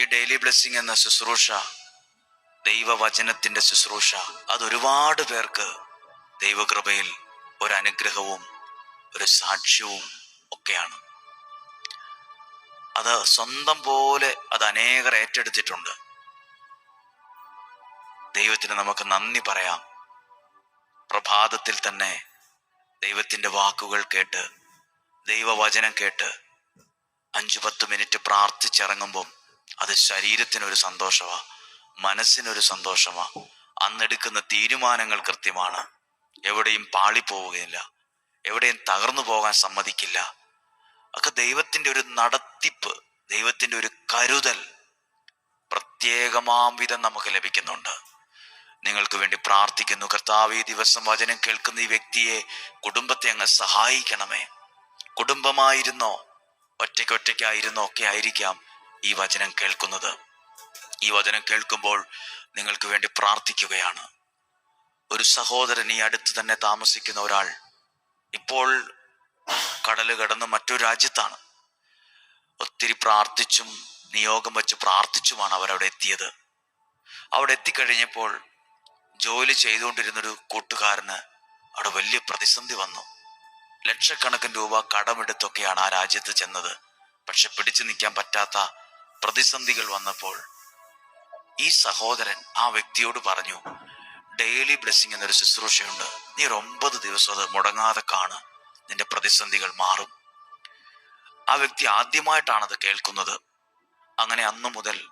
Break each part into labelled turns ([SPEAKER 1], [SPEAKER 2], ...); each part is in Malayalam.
[SPEAKER 1] ഈ ഡെയിലി ബ്ലെസ്സിങ് എന്ന ശുശ്രൂഷ ദൈവവചനത്തിന്റെ ശുശ്രൂഷ അത് ഒരുപാട് പേർക്ക് ദൈവകൃപയിൽ ഒരു അനുഗ്രഹവും ഒരു സാക്ഷ്യവും ഒക്കെയാണ്. അത് സ്വന്തം പോലെ അത് അനേകർ ഏറ്റെടുത്തിട്ടുണ്ട്. ദൈവത്തിന് നമുക്ക് നന്ദി പറയാം. പ്രഭാതത്തിൽ തന്നെ ദൈവത്തിന്റെ വാക്കുകൾ കേട്ട് ദൈവവചനം കേട്ട് അഞ്ചു പത്ത് മിനിറ്റ് പ്രാർത്ഥിച്ചിറങ്ങുമ്പം അത് ശരീരത്തിനൊരു സന്തോഷമാ മനസ്സിനൊരു സന്തോഷമാ. അന്നെടുക്കുന്ന തീരുമാനങ്ങൾ കൃത്യമാണ്. എവിടെയും പാളിപ്പോവുകയില്ല. എവിടെയും തകർന്നു പോകാൻ സമ്മതിക്കില്ല. ഒക്കെ ദൈവത്തിന്റെ ഒരു നടത്തിപ്പ് ദൈവത്തിന്റെ ഒരു കരുതൽ പ്രത്യേകമാം വിധം നമുക്ക് ലഭിക്കുന്നുണ്ട്. നിങ്ങൾക്ക് വേണ്ടി പ്രാർത്ഥിക്കുന്നു. കർത്താവ് ഈ ദിവസം വചനം കേൾക്കുന്ന ഈ വ്യക്തിയെ കുടുംബത്തെ അങ്ങ് സഹായിക്കണമേ. കുടുംബമായിരുന്നോ? ഒറ്റയ്ക്കൊറ്റയ്ക്കായിരുന്നോ ഒക്കെ ആയിരിക്കാം. ഈ വചനം കേൾക്കുന്നത്. ഈ വചനം കേൾക്കുമ്പോൾ നിങ്ങൾക്ക് വേണ്ടി പ്രാർത്ഥിക്കുകയാണ്. ഒരു സഹോദരൻ ഈ അടുത്ത് തന്നെ താമസിക്കുന്ന ഒരാൾ ഇപ്പോൾ കടൽ കടന്ന് മറ്റൊരു രാജ്യത്താണ്. ഒത്തിരി പ്രാർത്ഥിച്ചും നിയോഗം വെച്ച് പ്രാർത്ഥിച്ചുമാണ് അവരവിടെ എത്തിയത്. അവിടെ എത്തിക്കഴിഞ്ഞപ്പോൾ ജോലി ചെയ്തുകൊണ്ടിരുന്നൊരു കൂട്ടുകാരന് അവിടെ വലിയ പ്രതിസന്ധി വന്നു. ലക്ഷക്കണക്കിന് രൂപ കടമെടുത്തൊക്കെയാണ് ആ രാജ്യത്ത് ചെന്നത്. പക്ഷെ പിടിച്ചു നിൽക്കാൻ പറ്റാത്ത പ്രതിസന്ധികൾ വന്നപ്പോൾ ഈ സഹോദരൻ ആ വ്യക്തിയോട് പറഞ്ഞു ഡെയിലി ബ്ലെസ്സിങ് എന്നൊരു ശുശ്രൂഷയുണ്ട്. നീ ഒരു ഒമ്പത് ദിവസം അത് മുടങ്ങാതെ കാണ്. നിന്റെ പ്രതിസന്ധികൾ മാറും. ആ വ്യക്തി ആദ്യമായിട്ടാണ് അത് കേൾക്കുന്നത്. അങ്ങനെ അന്നു മുതൽ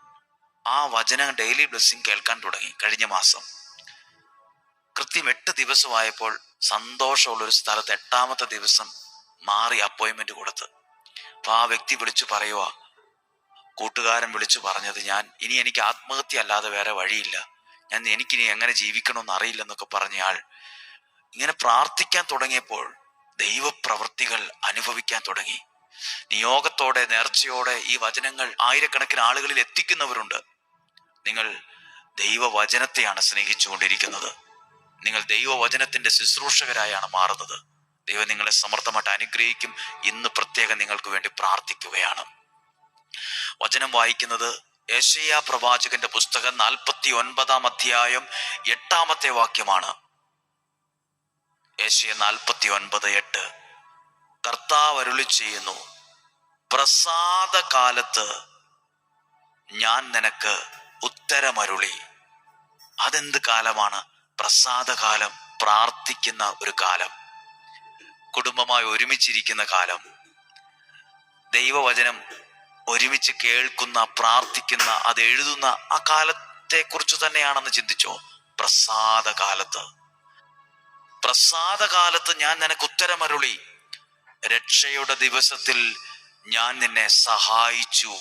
[SPEAKER 1] ആ വചനം ഡെയിലി ബ്ലെസ്സിങ് കേൾക്കാൻ തുടങ്ങി കഴിഞ്ഞ മാസം. കൃത്യം എട്ട് ദിവസമായപ്പോൾ സന്തോഷമുള്ള ഒരു സ്ഥലത്ത് എട്ടാമത്തെ ദിവസം മാറി അപ്പോയിൻമെന്റ് കൊടുത്ത്. അപ്പൊ ആ വ്യക്തി വിളിച്ചു പറയുക കൂട്ടുകാരൻ വിളിച്ചു പറഞ്ഞത് ഞാൻ ഇനി എനിക്ക് ആത്മഹത്യ അല്ലാതെ വേറെ വഴിയില്ല. ഞാൻ എനിക്കിനി എങ്ങനെ ജീവിക്കണമെന്ന് അറിയില്ലെന്നൊക്കെ പറഞ്ഞയാൾ ഇങ്ങനെ പ്രാർത്ഥിക്കാൻ തുടങ്ങിയപ്പോൾ ദൈവപ്രവൃത്തികൾ അനുഭവിക്കാൻ തുടങ്ങി. നിയോഗത്തോടെ നേർച്ചയോടെ ഈ വചനങ്ങൾ ആയിരക്കണക്കിന് ആളുകളിൽ എത്തിക്കുന്നവരുണ്ട്. നിങ്ങൾ ദൈവവചനത്തെയാണ് സ്നേഹിച്ചുകൊണ്ടിരിക്കുന്നത്. നിങ്ങൾ ദൈവവചനത്തിന്റെ ശുശ്രൂഷകരായാണ് മാറുന്നത്. ദൈവം നിങ്ങളെ സമർത്ഥമായിട്ട് അനുഗ്രഹിക്കും ഇന്ന് പ്രത്യേകം നിങ്ങൾക്ക് വേണ്ടി പ്രാർത്ഥിക്കുകയാണ്. വചനം വായിക്കുന്നത് ഏഷ്യ പ്രവാചകന്റെ പുസ്തകം നാൽപ്പത്തി ഒൻപതാം അധ്യായം എട്ടാമത്തെ വാക്യമാണ്. ഏഷ്യ നാൽപ്പത്തി ഒൻപത് എട്ട്. കർത്താവ് അരുളി ചെയ്യുന്നു പ്രസാദ കാലത്ത് ഞാൻ നിനക്ക് ഉത്തരമരുളി. അതെന്ത് കാലമാണ്? പ്രസാദകാലം പ്രാർത്ഥിക്കുന്ന ഒരു കാലം. കുടുംബമായി ഒരുമിച്ചിരിക്കുന്ന കാലം. ദൈവവചനം ഒരുമിച്ച് കേൾക്കുന്ന പ്രാർത്ഥിക്കുന്ന അത് എഴുതുന്ന ആ കാലത്തെ കുറിച്ച് തന്നെയാണെന്ന് ചിന്തിച്ചോ? പ്രസാദകാലത്ത്. പ്രസാദകാലത്ത് ഞാൻ നിനക്ക് ഉത്തരമരുളി. രക്ഷയുടെ ദിവസത്തിൽ ഞാൻ നിന്നെ സഹായിച്ചു.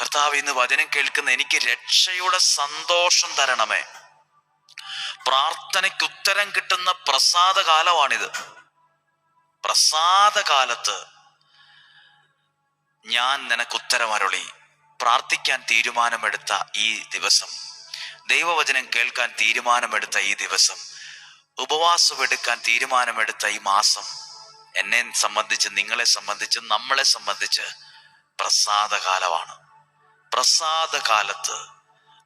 [SPEAKER 1] കർത്താവ് ഇന്ന് വചനം കേൾക്കുന്ന എനിക്ക് രക്ഷയുടെ സന്തോഷം തരണമേ. പ്രാർത്ഥനയ്ക്ക് ഉത്തരം കിട്ടുന്ന പ്രസാദകാലമാണിത്. കാലമാണിത് പ്രസാദ കാലത്ത് ഞാൻ നിനക്ക് ഉത്തരമരുളി പ്രാർത്ഥിക്കാൻ തീരുമാനമെടുത്ത ഈ ദിവസം. ദൈവവചനം കേൾക്കാൻ തീരുമാനമെടുത്ത ഈ ദിവസം. ഉപവാസം എടുക്കാൻ തീരുമാനമെടുത്ത ഈ മാസം. എന്നെ സംബന്ധിച്ച് നിങ്ങളെ സംബന്ധിച്ച് നമ്മളെ സംബന്ധിച്ച് പ്രസാദകാലമാണ്. പ്രസാദകാലത്ത്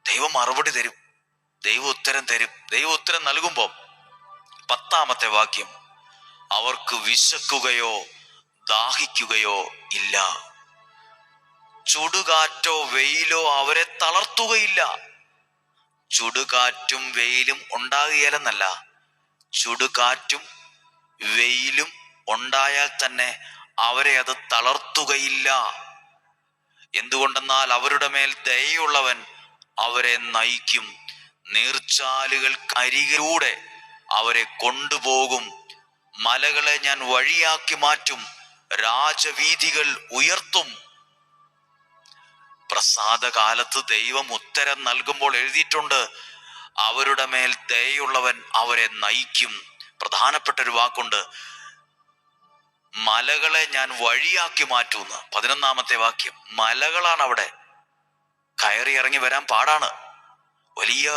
[SPEAKER 1] ദൈവം മറുപടി തരും. ദൈവ ഉത്തരം തരും. ദൈവ ഉത്തരം നൽകുമ്പോൾ പത്താമത്തെ വാക്യം അവർക്ക് വിശക്കുകയോ ദാഹിക്കുകയോ ഇല്ല. ചുടുകാറ്റോ വെയിലോ അവരെ തളർത്തുകയില്ല. ചുടുകാറ്റും വെയിലും ഉണ്ടാകുകയില്ലെന്നല്ല. ചുടുകാറ്റും വെയിലും ഉണ്ടായാൽ തന്നെ അവരെ അത് തളർത്തുകയില്ല. എന്തുകൊണ്ടെന്നാൽ അവരുടെ മേൽ ദയുള്ളവൻ അവരെ നയിക്കും. നീർച്ചാലുകൾ കരികിലൂടെ അവരെ കൊണ്ടുപോകും. മലകളെ ഞാൻ വഴിയാക്കി മാറ്റും. രാജവീതികൾ ഉയർത്തും. പ്രസാദകാലത്ത് ദൈവം ഉത്തരം നൽകുമ്പോൾ എഴുതിയിട്ടുണ്ട് അവരുടെ മേൽ ദയുള്ളവൻ അവരെ നയിക്കും. പ്രധാനപ്പെട്ട ഒരു വാക്കുണ്ട് മലകളെ ഞാൻ വഴിയാക്കി മാറ്റുമെന്ന് പതിനൊന്നാമത്തെ വാക്യം മലകളാണ് അവിടെ. കയറി ഇറങ്ങി വരാൻ പാടാണ്. വലിയ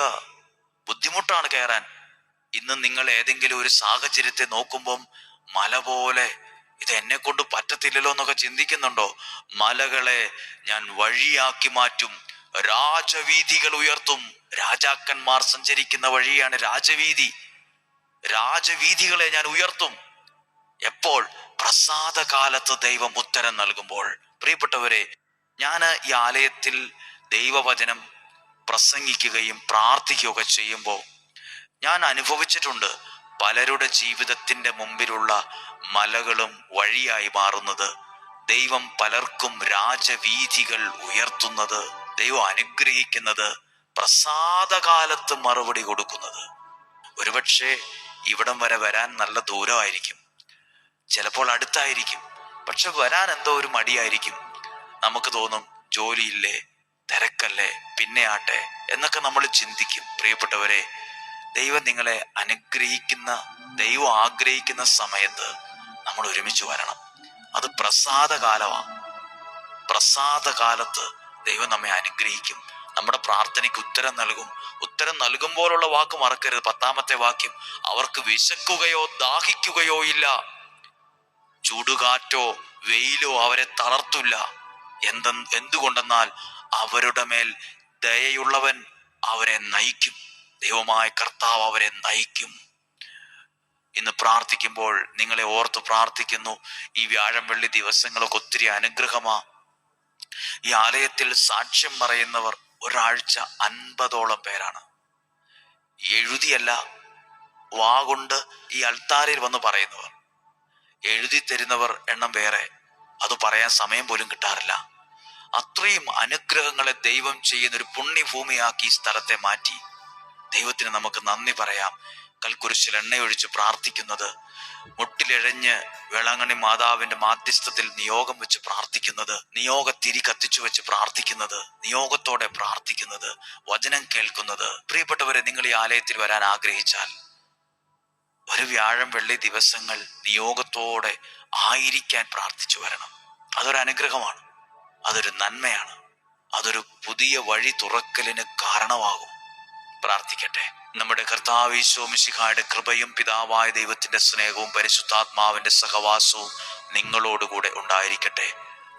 [SPEAKER 1] ബുദ്ധിമുട്ടാണ് കയറാൻ. ഇന്ന് നിങ്ങൾ ഏതെങ്കിലും ഒരു സാഹചര്യത്തെ നോക്കുമ്പം മല പോലെ ഇത് എന്നെ കൊണ്ട് പറ്റത്തില്ലല്ലോ എന്നൊക്കെ ചിന്തിക്കുന്നുണ്ടോ? മലകളെ ഞാൻ വഴിയാക്കി മാറ്റും. രാജവീതികൾ ഉയർത്തും. രാജാക്കന്മാർ സഞ്ചരിക്കുന്ന വഴിയാണ് രാജവീതി രാജവീതികളെ ഞാൻ ഉയർത്തും. എപ്പോൾ? പ്രസാദകാലത്ത് ദൈവം ഉത്തരം നൽകുമ്പോൾ. പ്രിയപ്പെട്ടവരെ ഞാൻ ഈ ആലയത്തിൽ ദൈവവചനം പ്രസംഗിക്കുകയും പ്രാർത്ഥിക്കുകയൊക്കെ ചെയ്യുമ്പോൾ ഞാൻ അനുഭവിച്ചിട്ടുണ്ട്. പലരുടെ ജീവിതത്തിന്റെ മുമ്പിലുള്ള മലകളും വഴിയായി മാറുന്നത്. ദൈവം പലർക്കും രാജവീഥികൾ ഉയർത്തുന്നത്. ദൈവം അനുഗ്രഹിക്കുന്നത് പ്രസാദകാലത്ത് മറുപടി കൊടുക്കുന്നത്. ഒരുപക്ഷെ ഇവിടം വരെ വരാൻ നല്ല ദൂരമായിരിക്കും. ചിലപ്പോൾ അടുത്തായിരിക്കും. പക്ഷെ വരാൻ എന്തോ ഒരു മടിയായിരിക്കും. നമുക്ക് തോന്നും ജോലിയില്ലേ തിരക്കല്ലേ പിന്നെ ആട്ടെ എന്നൊക്കെ നമ്മൾ ചിന്തിക്കും. പ്രിയപ്പെട്ടവരെ ദൈവം നിങ്ങളെ അനുഗ്രഹിക്കുന്ന ദൈവം ആഗ്രഹിക്കുന്ന സമയത്ത് നമ്മൾ ഒരുമിച്ച് വരണം. അത് പ്രസാദകാലമാണ് കാലമാണ് പ്രസാദ കാലത്ത് ദൈവം നമ്മെ അനുഗ്രഹിക്കും. നമ്മുടെ പ്രാർത്ഥനയ്ക്ക് ഉത്തരം നൽകും. ഉത്തരം നൽകുമ്പോഴുള്ള വാക്ക് മറക്കരുത്. പത്താമത്തെ വാക്യം അവർക്ക് വിശക്കുകയോ ദാഹിക്കുകയോ ഇല്ല. ചൂടുകാറ്റോ വെയിലോ അവരെ തളർത്തില്ല. എന്ത എന്തുകൊണ്ടെന്നാൽ അവരുടെ മേൽ ദയയുള്ളവൻ അവരെ നയിക്കും. ദൈവമായ കർത്താവ് അവരെ നയിക്കും ഇന്ന് പ്രാർത്ഥിക്കുമ്പോൾ നിങ്ങളെ ഓർത്ത് പ്രാർത്ഥിക്കുന്നു. ഈ വ്യാഴം വെള്ളി ദിവസങ്ങളൊക്കെ ഒത്തിരി അനുഗ്രഹമാ. ഈ ആലയത്തിൽ സാക്ഷ്യം പറയുന്നവർ ഒരാഴ്ച അൻപതോളം പേരാണ്. എഴുതിയല്ല വാകൊണ്ട് ഈ അൾത്താരയിൽ വന്ന് പറയുന്നവർ. എഴുതി തരുന്നവർ എണ്ണം വേറെ. അത് പറയാൻ സമയം പോലും കിട്ടാറില്ല. അത്രയും അനുഗ്രഹങ്ങളെ ദൈവം ചെയ്യുന്ന ഒരു പുണ്യഭൂമിയാക്കി ഈ സ്ഥലത്തെ മാറ്റി. ദൈവത്തിന് നമുക്ക് നന്ദി പറയാം. കൽക്കുരിശിൽ എണ്ണയൊഴിച്ച് പ്രാർത്ഥിക്കുന്നത് മുട്ടിലിഴഞ്ഞ് വേളാങ്കണ്ണി മാതാവിന്റെ മാധ്യസ്ഥത്തിൽ നിയോഗം വെച്ച് പ്രാർത്ഥിക്കുന്നത് നിയോഗ തിരി കത്തിച്ചു വെച്ച് പ്രാർത്ഥിക്കുന്നത് നിയോഗത്തോടെ പ്രാർത്ഥിക്കുന്നത് വചനം കേൾക്കുന്നത്. പ്രിയപ്പെട്ടവരെ നിങ്ങൾ ഈ ആലയത്തിൽ വരാൻ ആഗ്രഹിച്ചാൽ ഒരു വ്യാഴം വെള്ളി ദിവസങ്ങൾ നിയോഗത്തോടെ ആയിരിക്കാൻ പ്രാർത്ഥിച്ചു വരണം. അതൊരു അനുഗ്രഹമാണ്. അതൊരു നന്മയാണ്. അതൊരു പുതിയ വഴി തുറക്കലിന് കാരണമാകും. പ്രാർത്ഥിക്കട്ടെ. നമ്മുടെ കർത്താവ് ഈശോ മിശിഹായുടെ കൃപയും പിതാവായ ദൈവത്തിന്റെ സ്നേഹവും പരിശുദ്ധാത്മാവിന്റെ സഹവാസവും നിങ്ങളോടുകൂടെ ഉണ്ടായിരിക്കട്ടെ.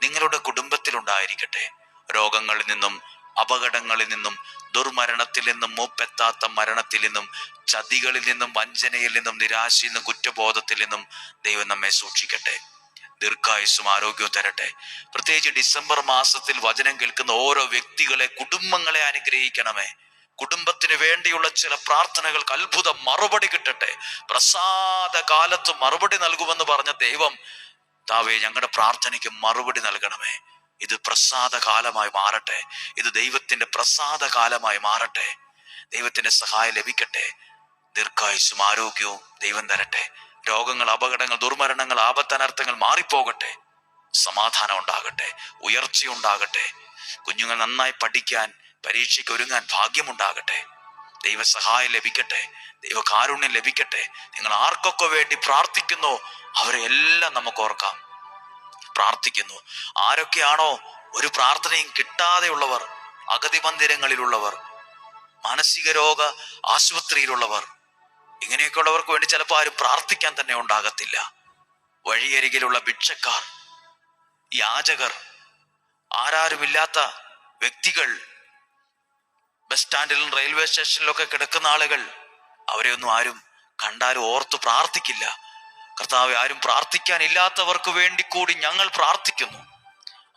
[SPEAKER 1] നിങ്ങളുടെ കുടുംബത്തിൽ ഉണ്ടായിരിക്കട്ടെ. രോഗങ്ങളിൽ നിന്നും അപകടങ്ങളിൽ നിന്നും ദുർമരണത്തിൽ നിന്നും മൂപ്പെത്താത്ത മരണത്തിൽ നിന്നും ചതികളിൽ നിന്നും വഞ്ചനയിൽ നിന്നും നിരാശയിൽ നിന്നും കുറ്റബോധത്തിൽ നിന്നും ദൈവം നമ്മെ സൂക്ഷിക്കട്ടെ. ദീർഘായുസ്സും ആരോഗ്യവും തരട്ടെ. പ്രത്യേകിച്ച് ഡിസംബർ മാസത്തിൽ വചനം കേൾക്കുന്ന ഓരോ വ്യക്തികളെ കുടുംബങ്ങളെ അനുഗ്രഹിക്കണമേ. കുടുംബത്തിന് വേണ്ടിയുള്ള ചില പ്രാർത്ഥനകൾക്ക് അത്ഭുത മറുപടി കിട്ടട്ടെ. പ്രസാദ കാലത്ത് മറുപടി നൽകുമെന്ന് പറഞ്ഞ ദൈവം താവേ ഞങ്ങളുടെ പ്രാർത്ഥനയ്ക്ക് മറുപടി നൽകണമേ. ഇത് പ്രസാദ കാലമായി മാറട്ടെ. ഇത് ദൈവത്തിന്റെ പ്രസാദ കാലമായി മാറട്ടെ. ദൈവത്തിന്റെ സഹായം ലഭിക്കട്ടെ. ദീർഘായുസും ആരോഗ്യവും ദൈവം തരട്ടെ. രോഗങ്ങൾ അപകടങ്ങൾ ദുർമരണങ്ങൾ ആപത്തനർത്ഥങ്ങൾ മാറിപ്പോകട്ടെ. സമാധാനം ഉണ്ടാകട്ടെ. ഉയർച്ചയുണ്ടാകട്ടെ. കുഞ്ഞുങ്ങൾ നന്നായി പഠിക്കാൻ പരീക്ഷയ്ക്ക് ഒരുങ്ങാൻ ഭാഗ്യമുണ്ടാകട്ടെ. ദൈവസഹായം ലഭിക്കട്ടെ. ദൈവകാരുണ്യം ലഭിക്കട്ടെ. നിങ്ങൾ ആർക്കൊക്കെ വേണ്ടി പ്രാർത്ഥിക്കുന്നു അവരെ എല്ലാം നമുക്ക് ഓർക്കാം. പ്രാർത്ഥിക്കുന്നു. ആരൊക്കെയാണോ ഒരു പ്രാർത്ഥനയും കിട്ടാതെയുള്ളവർ അഗതി മന്ദിരങ്ങളിലുള്ളവർ മാനസിക രോഗ ആശുപത്രിയിലുള്ളവർ ഇങ്ങനെയൊക്കെയുള്ളവർക്ക് വേണ്ടി ചിലപ്പോൾ ആരും പ്രാർത്ഥിക്കാൻ തന്നെ ഉണ്ടാകത്തില്ല. വഴിയരികിലുള്ള ഭിക്ഷക്കാർ യാചകർ ആരാരുമില്ലാത്ത വ്യക്തികൾ ബസ് സ്റ്റാൻഡിലും റെയിൽവേ സ്റ്റേഷനിലൊക്കെ കിടക്കുന്ന ആളുകൾ അവരെ ഒന്നും ആരും കണ്ടാലും ഓർത്ത് പ്രാർത്ഥിക്കില്ല. കർത്താവ് ആരും പ്രാർത്ഥിക്കാനില്ലാത്തവർക്ക് വേണ്ടി കൂടി ഞങ്ങൾ പ്രാർത്ഥിക്കുന്നു.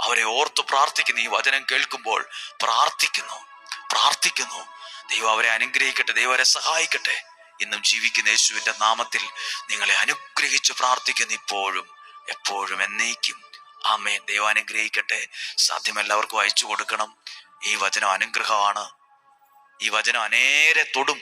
[SPEAKER 1] അവരെ ഓർത്ത് പ്രാർത്ഥിക്കുന്നു. ഈ വചനം കേൾക്കുമ്പോൾ പ്രാർത്ഥിക്കുന്നു. പ്രാർത്ഥിക്കുന്നു. ദൈവം അവരെ അനുഗ്രഹിക്കട്ടെ. ദൈവം അവരെ സഹായിക്കട്ടെ. ഇന്നും ജീവിക്കുന്ന യേശുവിന്റെ നാമത്തിൽ നിങ്ങളെ അനുഗ്രഹിച്ച് പ്രാർത്ഥിക്കുന്നു ഇപ്പോഴും എപ്പോഴും എന്നേക്കും. ആമേ ദൈവം അനുഗ്രഹിക്കട്ടെ. സാധ്യമെല്ലാവർക്കും അയച്ചു കൊടുക്കണം. ഈ വചനം അനുഗ്രഹമാണ്. ഈ വചനം അനേരെ തൊടും.